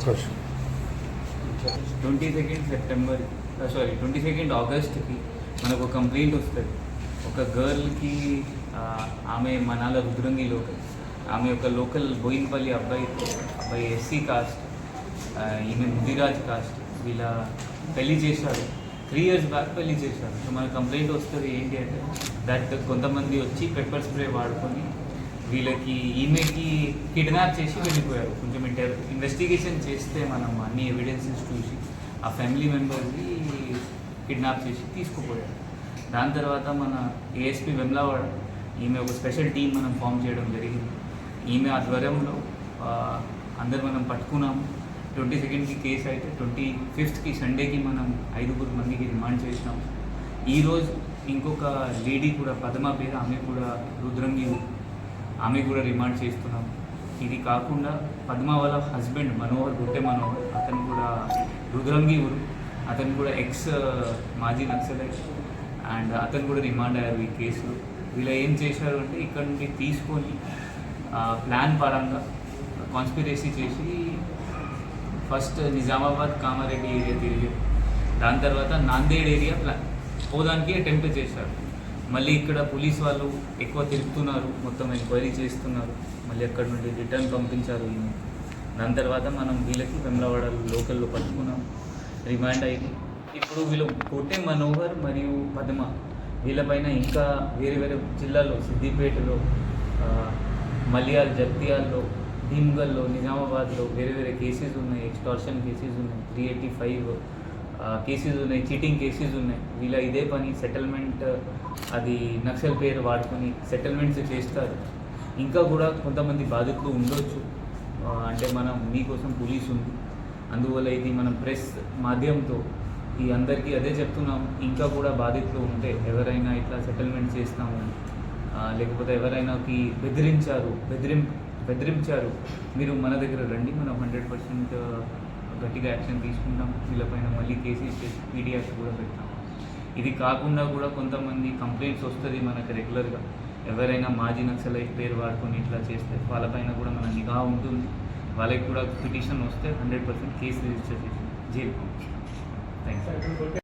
అవకాశం twenty second September sorry twenty second ఆగస్ట్కి మనకు ఒక కంప్లైంట్ వస్తుంది. ఒక గర్ల్కి ఆమె మనాల రుద్రంగి లోకల్. ఆమె ఒక లోకల్ బోయిన్పల్లి అబ్బాయి అబ్బాయి ఎస్సీ కాస్ట్ ఈమె ముదిరాజ్ కాస్ట్ వీళ్ళ పెళ్ళి చేశారు. త్రీ ఇయర్స్ బ్యాక్ పెళ్ళి చేశారు. సో మన కంప్లైంట్ వస్తుంది ఏంటి అంటే దట్ కొంతమంది వచ్చి పెప్పర్ స్ప్రే వాడుకొని వీళ్ళకి ఈమెకి కిడ్నాప్ చేసి వెళ్ళిపోయారు. కొంచెం ఇంటర్ ఇన్వెస్టిగేషన్ చేస్తే మనం అన్ని ఎవిడెన్సెస్ చూసి ఆ ఫ్యామిలీ మెంబర్ని కిడ్నాప్ చేసి తీసుకుపోయారు. దాని తర్వాత మన ఏఎస్పి వెమ్లావాడ ఈమె ఒక స్పెషల్ టీం మనం ఫామ్ చేయడం జరిగింది. ఈమె ఆధ్వర్యంలో అందరు మనం పట్టుకున్నాము. ట్వంటీ సెకండ్కి కేసు అయితే ట్వంటీ ఫిఫ్త్కి సండేకి మనం ఐదుగురు మందికి రిమాండ్ చేసినాము. ఈరోజు ఇంకొక లేడీ కూడా పద్మ పేరు ఆమె కూడా రుద్రంగి ఆమె కూడా రిమాండ్ చేస్తున్నాం. ఇది కాకుండా పద్మ వాళ్ళ హస్బెండ్ మనోహర్ గుట్టె మనోహర్ అతను కూడా రుద్రంగి ఊరు. అతను కూడా ఎక్స్ మాజీ నక్సలైట్. అండ్ అతను కూడా రిమాండ్ అయ్యారు ఈ కేసులో. వీళ్ళు ఏం చేశారు అంటే ఇక్కడ నుండి తీసుకొని ప్లాన్ పరంగా కాన్స్పిరసీ చేసి ఫస్ట్ నిజామాబాద్ కామారెడ్డి ఏరియా తిరిగారు. దాని తర్వాత నాందేడ్ ఏరియా ప్లాన్ పోదానికి అటెంప్ట్ చేశారు. మళ్ళీ ఇక్కడ పోలీస్ వాళ్ళు ఎక్కువ తిరుగుతున్నారు మొత్తం ఎంక్వైరీ చేస్తున్నారు. మళ్ళీ అక్కడ నుండి రిటర్న్ పంపించారు దాని తర్వాత మనం వీళ్ళకి వెమ్లవాడ లోకల్లో పట్టుకున్నాం. రిమాండ్ అయింది. ఇప్పుడు వీళ్ళు కోటే మనోహర్ మరియు పద్మ వీళ్ళపైన ఇంకా వేరే వేరే జిల్లాలో సిద్దిపేటలో మలియాల్ జగ్తియాల్లో భీమ్గల్లో నిజామాబాద్లో వేరే వేరే కేసెస్ ఉన్నాయి. ఎక్స్టార్షన్ కేసెస్ ఉన్నాయి. త్రీ ఎయిటీ ఫైవ్ కేసెస్ ఉన్నాయి చీటింగ్ కేసెస్ ఉన్నాయి. వీళ్ళ ఇదే పని సెటిల్మెంట్ అది నక్సల్ పేరు వాడుకొని సెటిల్మెంట్స్ చేస్తారు. ఇంకా కూడా కొంతమంది బాధితులు ఉండొచ్చు. అంటే మనం మీకోసం పోలీస్ ఉంది. అందువల్ల ఇది మనం ప్రెస్ మాధ్యమంతో ఈ అందరికీ అదే చెప్తున్నాం ఇంకా కూడా బాధితులు ఉంటే ఎవరైనా ఇట్లా సెటిల్మెంట్ చేస్తాము. లేకపోతే ఎవరైనాకి బెదిరించారు బెదిరిం బెదిరించారు మీరు మన దగ్గర రండి మనం హండ్రెడ్ పర్సెంట్ గట్టిగా యాక్షన్ తీసుకుంటాం వీళ్ళపైన మళ్ళీ కేసు ఇచ్చేసి పీడియాక్స్ కూడా పెడతాం. ఇది కాకుండా కూడా కొంతమంది కంప్లైంట్స్ వస్తుంది మనకు రెగ్యులర్గా ఎవరైనా మాజీ నక్సలైట్ పేరు వాడుకొని ఇట్లా చేస్తే వాళ్ళపైన కూడా మన నిఘా ఉంటుంది. వాళ్ళకి కూడా పిటిషన్ వస్తే హండ్రెడ్ పర్సెంట్ కేసు రిజిస్టర్ చేసి జైలు థ్యాంక్ యూ